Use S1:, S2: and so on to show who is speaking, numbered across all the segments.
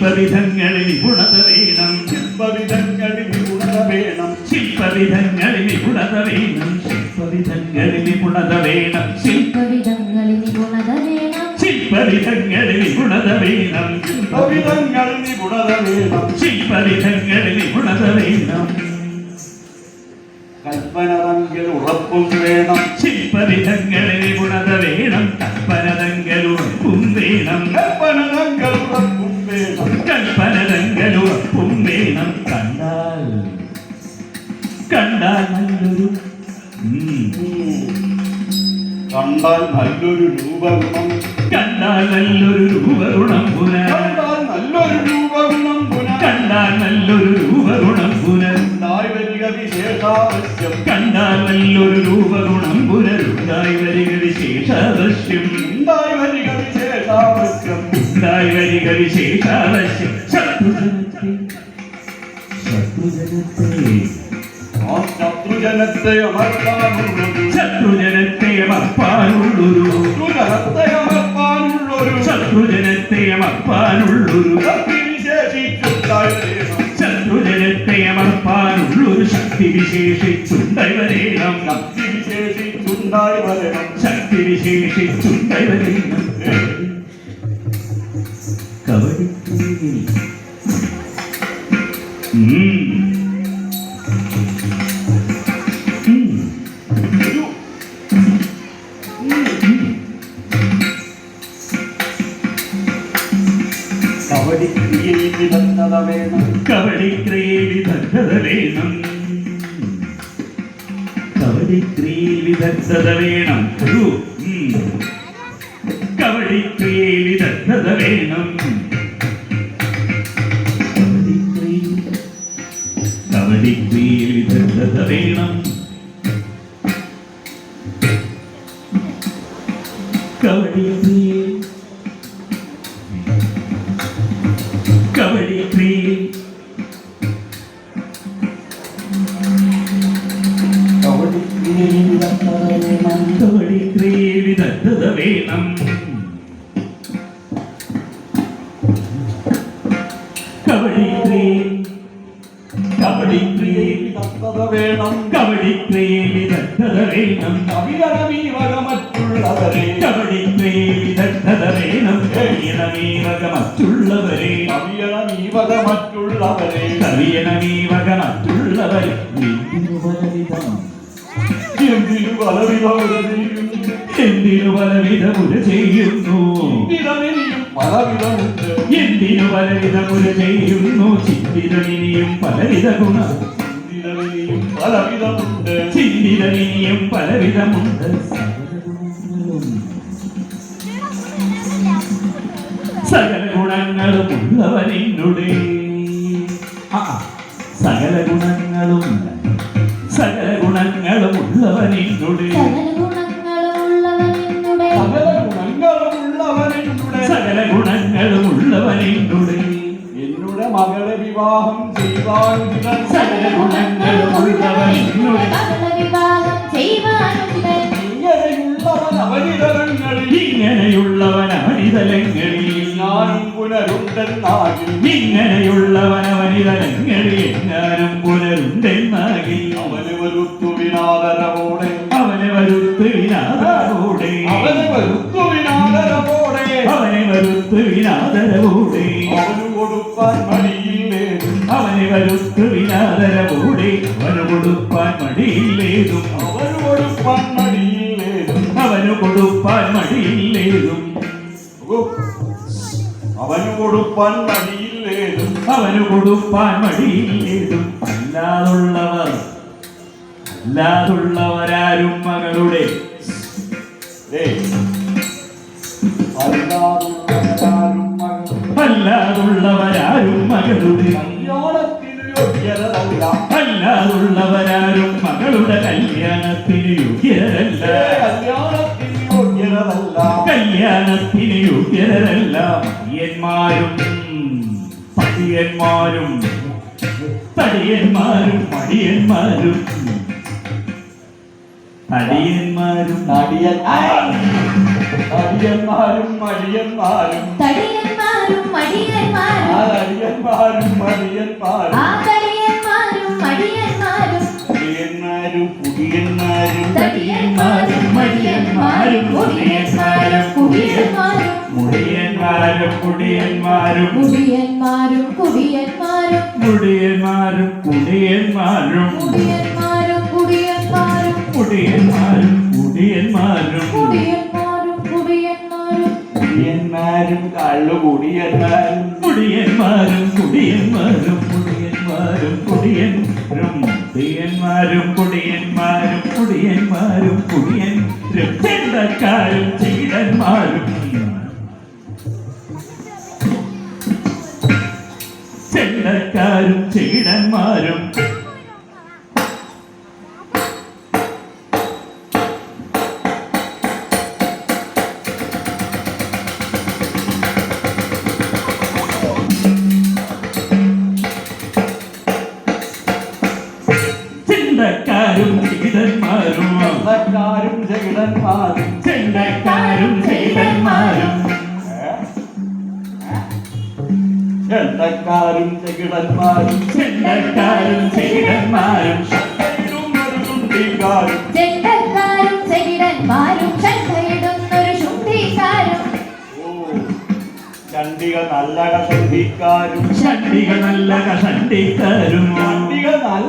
S1: ശില്പവിധങ്ങളിൽ നിപുണത വേണം.
S2: ശില്പവിധങ്ങളിൽ നിപുണത വേണം.
S1: ശില്പവിധങ്ങളിൽ നിപുണത വേണം. ശില്പവിധങ്ങളിൽ നിപുണത വേണം.
S3: ശില്പവിധങ്ങളിൽ നിപുണത വേണം.
S1: ശില്പവിധങ്ങളിൽ നിപുണത വേണം.
S2: ശില്പവിധങ്ങളിൽ നിപുണത വേണം.
S1: ശില്പവിധങ്ങളിൽ നിപുണത വേണം.
S2: കൽപ്പന തങ്കിൽ ഉറപ്പും വേണം.
S1: ശില്പവിധങ്ങളിൽ നിപുണത വേണം. കൽപ്പനതങ്ങളുറപ്പും വേണം.
S2: കൽപ്പന
S1: കണ്ടാൽ നല്ലൊരു
S2: രൂപഗുണം.
S1: കണ്ടാൽ നല്ലൊരു രൂപഗുണം പുന.
S2: കണ്ടാൽ നല്ലൊരു രൂപഗുണം പുന.
S1: കണ്ടാൽ നല്ലൊരു രൂപഗുണം പുന.
S2: ഉണ്ടായി വരിക വിശേഷാവശ്യം
S1: കണ്ടാൽ നല്ലൊരു രൂപഗുണം പുനരുണ്ടായി വരിക വിശേഷാവശ്യം
S2: ഉണ്ടായി വരിക വിശേഷാവശ്യം
S1: ഉണ്ടായി വരിക വിശേഷാവശ്യം ശത്രുജനത്തെ ശത്രുജനത്തെ
S2: ശത്രുജനത്തെ അമർത്താനുള്ളൊരു
S1: ശത്രുജനത്തെ അമർപ്പാനുള്ളൊരു
S2: ശത്രുജനത്തെ അമർത്താനുള്ളൊരു
S1: ശത്രുജനത്തെ അമർപ്പാനുള്ളൊരു ശത്രുജനത്തെ അമർപ്പാനുള്ളൊരു ശക്തി വിശേഷിച്ചുണ്ടായി വരേണം
S2: ശക്തി വിശേഷിച്ചുണ്ടായി വരണം
S1: ശക്തി വിശേഷിച്ചുണ്ടായി വരേണം കവടിക്കുയിൽ വേണം.
S2: കവടി കവടിത്രിയിൽ വിദഗ്ധത വേണം.
S1: കവടിത്രിയിൽ വിദഗ്ധത വേണം. കവടിത്രിയിൽ വിദഗ്ധത വേണം. വിദഗ്ധത വേണം കബഡി ട്രെയിൻ
S2: കബഡി ട്രെയിൻ വേണം
S1: കബഡി ട്രെയിൻ
S2: വിദഗ്ധത വേണം കവിതമീവകമറ്റുള്ളവരെ കബഡി
S1: ട്രെയിൻ വിദഗ്ധത വേണം
S2: കവിയണമീവകമറ്റുള്ളവരെ.
S1: കവിയണമീവകമറ്റുള്ളവരെ. കവിയണമീവകമറ്റുള്ളവരെ. എന്തിനു പലവിധം
S2: എന്തിനു പലവിധം
S1: എന്തിനു പലവിധമുര ചെയ്യുന്നു?
S2: എന്തിനും
S1: പലവിധമുര ചെയ്യുന്നു? ചിന്തിതമിനിയും പലവിധ ഗുണം ചിന്തിതമിനിയും പലവിധമുണ്ട്. സകല ഗുണങ്ങളും ഉള്ളവനെന്നുടെ ആ, സകല ഗുണങ്ങളും സകല ഗുണങ്ങളും ഉള്ളവനെന്നുടെ
S2: വിവാഹം
S1: ചെയ്വാനുചിതൻ
S3: സർവഗുണങ്ങളുള്ളവൻ വിവാഹം ചെയ്വാനുചിതൻ
S2: ഇങ്ങനെയുള്ളവൻ അവനിതരങ്ങളിൽ
S1: ഇങ്ങനെയുള്ളവൻ അവനിതലങ്ങളിൽ
S2: ഞാനും പുനരുണ്ടെന്നാകിൽ.
S1: ഇങ്ങനെയുള്ളവൻ അവനിതലങ്ങളിൽ ഞാനും പുനരുണ്ടെന്നാകിൽ.
S2: അവന് വരുത്തുവിനാദരവോടെ
S1: അവന് വരുത്തുവിനാദരവോടെ
S2: അവന് വരുത്തുവിനാദരവോടെ
S1: അവനെ വരുത്തുവിനാദരവോടെ
S2: അവന്
S1: കൊടുപ്പാൻ കരുത്തുവിലാതരവോടെ അവനൊടുപ്പാൻ മടിയില്ലേതും.
S2: അവനൊടുപ്പാൻ മടിയില്ലേതും.
S1: അവന് കൊടുപ്പാൻ മടിയില്ലേതും.
S2: അവന് കൊടുപ്പാൻ മടിയില്ലേതും.
S1: അവന് കൊടുപ്പാൻ മടിയില്ലേതും. അല്ലാതുള്ളവർ അല്ലാതുള്ളവരാരും മകളുടെ.
S2: അല്ലാതുള്ളവരാരും
S1: മകളുടെ. അല്ലാതുള്ളവരാരും മകളുടെ കല്യാണത്തിന് യോഗ്യരല്ല.
S2: കല്യാണത്തിന് യോഗ്യരല്ല.
S1: മടിയന്മാരും പടിയന്മാരും. തടിയന്മാരും മടിയന്മാരും തടിയന്മാരും
S2: നടിയൻ നടിയന്മാരും മടിയന്മാരും.
S3: തടിയന്മാരും മടിയന്മാരും.
S2: തടിയന്മാരും മടിയന്മാരും.
S3: കുടിയന്മാരും തടിയന്മാരും മടിയന്മാരും മുടിയന്മാരും കുടിയന്മാരും
S1: മുടിയന്മാരും കുടിയന്മാരും.
S3: മുടിയന്മാരും കുടിയന്മാരും.
S1: മുടിയന്മാരും കുടിയന്മാരും.
S3: മുടിയന്മാരും കുടിയന്മാരും.
S1: കുടിയന്മാരും കുടിയന്മാരും.
S3: കുടിയന്മാരും കുടിയന്മാരും.
S2: കുടിയന്മാരും കള്ളു
S1: കുടിയന്മാരും കുടിയന്മാരും. കുടിയന്മാരും കുടിയന്മാരും കുടിയന്മാരും. കുടിയന്മാരും കുടിയന്മാരും കുടിയന്മാരും ചെണ്ടക്കാരും ചീരന്മാരും ചീടന്മാരും ചെണ്ടക്കാരും ചെയ്തന്മാരും.
S2: ചെണ്ടക്കാരും ചെയ്തന്മാരും.
S1: ചെണ്ടക്കാരും ചെയ്തന്മാരും.
S2: ചെണ്ടക്കാരും ചെകിടന്മാരും
S1: ചെണ്ടക്കാരും ചെകിടന്മാരും
S2: ചുണ്ടിക്കാരും
S3: ചെകിടന്മാരും ശങ്കയിടുന്നൊരു ശുദ്ധിക്കാരും.
S2: ചണ്ടിക നല്ല കഷണ്ടിക്കാരും
S1: ഷണ്ടിക നല്ല കഷണ്ടിക്കാരും
S2: ചണ്ടിക നല്ല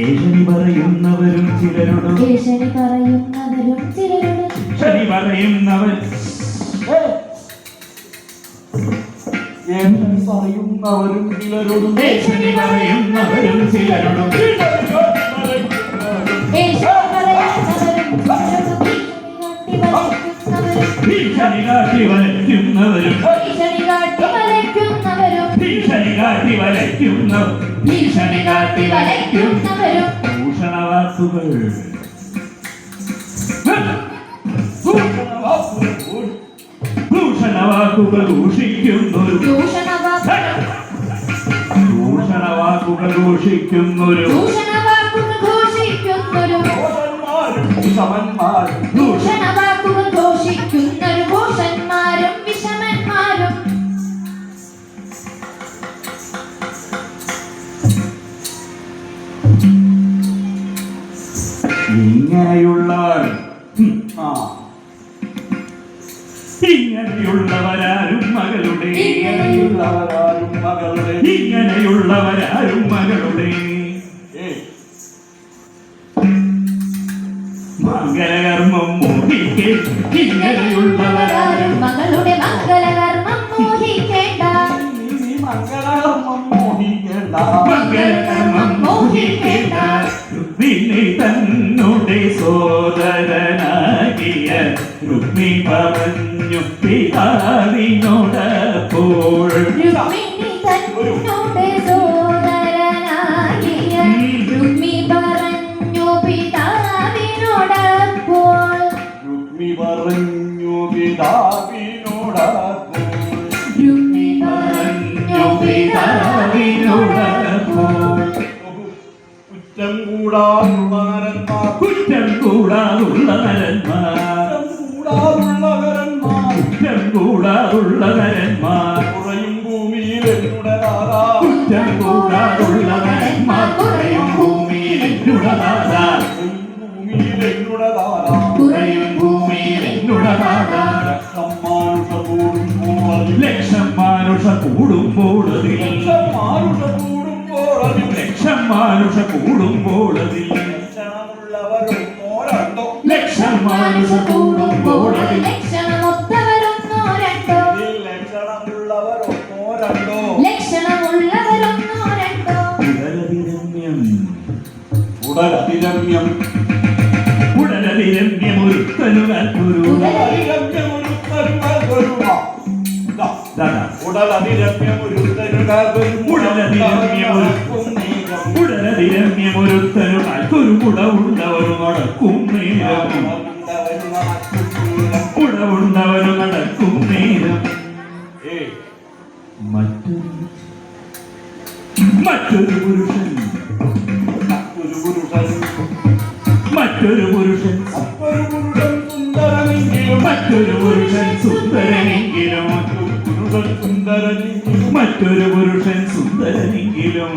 S1: ശനി പറയുന്നവരും ചിലരുണ്ട്. ശനി പറയുന്നവരും
S3: ചിലരുണ്ട്.
S1: ശനി പറയുന്നവർ.
S2: പറയുന്നവരും ചിലരുണ്ട്.
S1: ശനി പറയുന്നവരും ചിലരുണ്ട്. വലയ്ക്കുന്നു
S3: ഭീഷണി കാട്ടി വലയ്ക്കുന്നവരും
S1: ഭൂഷണവാസുകൾ ഭൂഷണവാക്കുകൾ. ദൂഷിക്കുന്നൊരു ഭൂഷണവാക്കുകൾ ദൂഷിക്കുന്നൊരു
S3: ഭൂഷണവാക്കുകൾ
S1: ദൂഷിക്കുന്നൊരു ഭൂഷണന്മാർ
S2: ഭൂഷണന്മാർ
S1: ഇങ്ങനെയുള്ളവരാരും മകളുടെ.
S2: ഇങ്ങനെയുള്ളവരാരും മകളുടെ.
S1: ഇങ്ങനെയുള്ളവരാരും മകളുടെ. മംഗലകർമ്മം മോഹിക്കെ.
S3: ഇങ്ങനെയുള്ളവരാരും മകളുടെ മംഗളകർമ്മം മോഹിക്കേണ്ട.
S2: മംഗളകർമ്മം മോഹിക്കേണ്ട.
S1: മംഗലകർമ്മം മോഹിക്കുന്ന രുക്മിണി തന്നെ സോദരനാകിയ രുക്മി പറഞ്ഞു പിതാവിനോടപ്പോൾ
S3: പറഞ്ഞു
S1: പിതാ കൂടാറുള്ളവരന്മാർ
S2: കുറ്റം കൂടാറുള്ളവരന്മാർ കൂടാറുള്ളവരന്മാർ
S1: കുറ്റം കൂടാറുള്ളവരന്മാർ
S2: കുറയും ഭൂമിയിൽ എന്നുടനാഥ
S1: കുറ്റം കൂടാറുള്ളവരന്മാർ കുറയും ഭൂമിയിൽ എന്നുടനാഥ
S2: മാനുഷ കൂടുമ്പോൾ അതിൽ
S1: ലക്ഷണം മാനുഷ കൂടുമ്പോൾ അതിൽ ഉടലതിരമ്യം.
S2: ഉടലതിരമ്യം.
S1: ഒരുത്തനുവൽക്കുരു
S2: ഉടലതിരമ്യം.
S1: ഒരുത്തനുവൽക്കുരു
S2: ഉടലതിരമ്യം.
S1: കാൽക്കൊരു നടക്കും നേരം. നടക്കും നേരം. മറ്റൊരു മറ്റൊരു പുരുഷൻ. മറ്റൊരു പുരുഷൻ. മറ്റൊരു പുരുഷൻ. സുന്ദരനെങ്കിലും
S2: പുരുഷൻ സുന്ദരനെങ്കിലും
S1: മറ്റൊരു പുരുഷൻ സുന്ദരനെങ്കിലും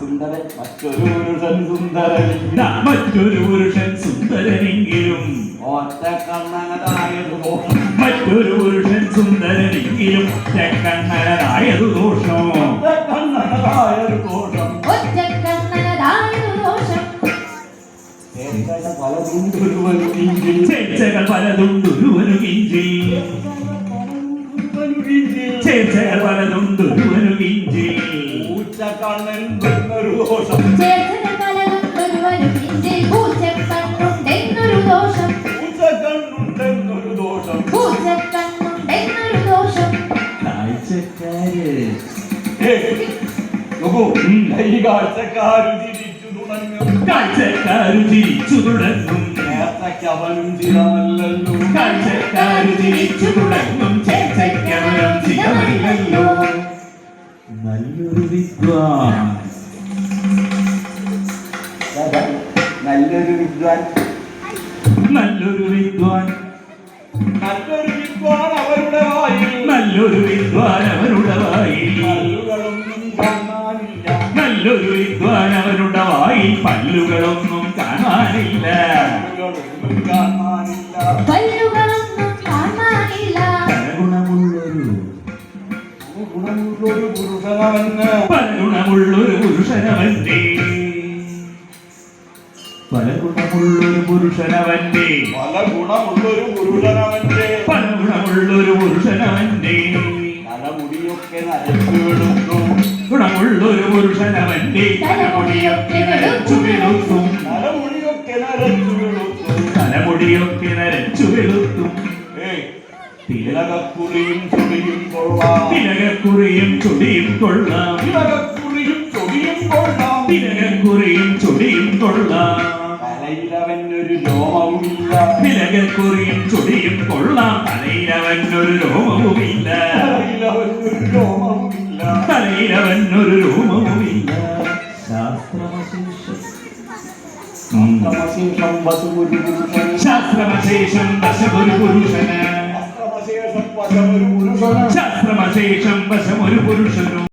S2: സുന്ദരൻ മറ്റൊരു പുരുഷൻ
S1: സുന്ദരൻ മറ്റൊരു പുരുഷൻ സുന്ദരനെങ്കിലും
S2: ഒറ്റ കണ്ണനതായത് ദോഷം.
S1: മറ്റൊരു പുരുഷൻ സുന്ദരനെങ്കിലും ചെക്കണ്ണനായതു ദോഷം.
S2: ഒറ്റ കണ്ണനതായത് ദോഷം.
S3: ഒറ്റക്കണ്ണനതായൊരു ദോഷം.
S2: ഏകന പലതുണ്ടൊരുവനുകിൽ
S1: കിഞ്ചി ചേർച്ചകൾ പലതുണ്ടൊരുവനു കിഞ്ചി
S2: പൂച്ചക്കണ്ണൻ എന്നൊരു ദോഷം.
S3: ചേർച്ചകൾ പലതും ഒരുവനു പിഞ്ചിൽ പൂച്ചക്കണ്ണുണ്ടെന്നൊരു ദോഷം.
S2: പൂച്ചക്കണ്ണുണ്ടെന്നൊരു ദോഷം.
S3: പൂച്ചക്കണ്ണുണ്ടെന്നൊരു ദോഷം.
S1: കാഴ്ചക്കാര്.
S2: നോക്കൂ. ഈ കാഴ്ചക്കാര് തിരിച്ചു തുടങ്ങും.
S1: കാഴ്ചക്കാരു ചിരിച്ചു തുടങ്ങും.
S2: നേർച്ചയ്ക്ക് അവനും ചിരമല്ലല്ലോ.
S1: കാഴ്ചക്കാരു തുടങ്ങും. നല്ലൊരു വിദ്വാൻ.
S2: നല്ലൊരു വിദ്വാൻ.
S1: നല്ലൊരു വിദ്വാൻ.
S2: നല്ലൊരു വിദ്വാൻ അവരുടെ വായിൽ.
S1: നല്ലൊരു വിദ്വാൻ അവരുടെ വായിൽ.
S2: പല്ലുകളൊന്നും കാണാനില്ല.
S1: നല്ലൊരു വിദ്വാൻ അവരുടെ വായിൽ. പല്ലുകളൊന്നും കാണാനില്ല.
S2: പല്ലുകളൊന്നും ഗുണമുള്ളൊരു
S1: പലഗുണമുള്ളൊരു പുരുഷനവന്റെ പലഗുണമുള്ളൊരു പുരുഷനവന്റെ
S2: പല ഗുണമുള്ളൊരു പുരുഷനവന്റെ
S1: പലഗുണമുള്ളൊരു പുരുഷനവന്റെ
S2: തലമുടിയൊക്കെ നരച്ചു വെളുത്തു
S1: ഗുണമുള്ളൊരു പുരുഷനവന്റെ തലമുടിയൊക്കെ നരച്ചു
S2: തലമുടിയൊക്കെ നരച്ചു
S1: തലമുടിയൊക്കെ നരച്ചു
S2: തിലകക്കുറിയും ചൊടിയും കൊള്ളാം.
S1: തിലകക്കുറിയും ചൊടിയും കൊള്ളാം.
S2: തിലകക്കുറിയും ചൊടിയും കൊള്ളാം.
S1: തിലകക്കുറിയും ചൊടിയും കൊള്ളാം.
S2: തലയിലവനൊരു രോമവുമില്ല
S1: തിലകക്കുറിയും ചൊടിയും കൊള്ളാം. തലയിലവനൊരു രോമവുമില്ല
S2: തലയിലവനൊരു രോമവുമില്ല
S1: തലയിലവനൊരു രോമവുമില്ല ശാസ്ത്രമശേഷം.
S2: ശാസ്ത്രമശേഷം വസുമൊരു പുരുഷൻ
S1: ശാസ്ത്രമശേഷം ദശമൊരു പുരുഷന്
S2: വശമൊരു പുരുഷന്
S1: ശാസ്ത്രമശേഷം വശമൊരു പുരുഷനും.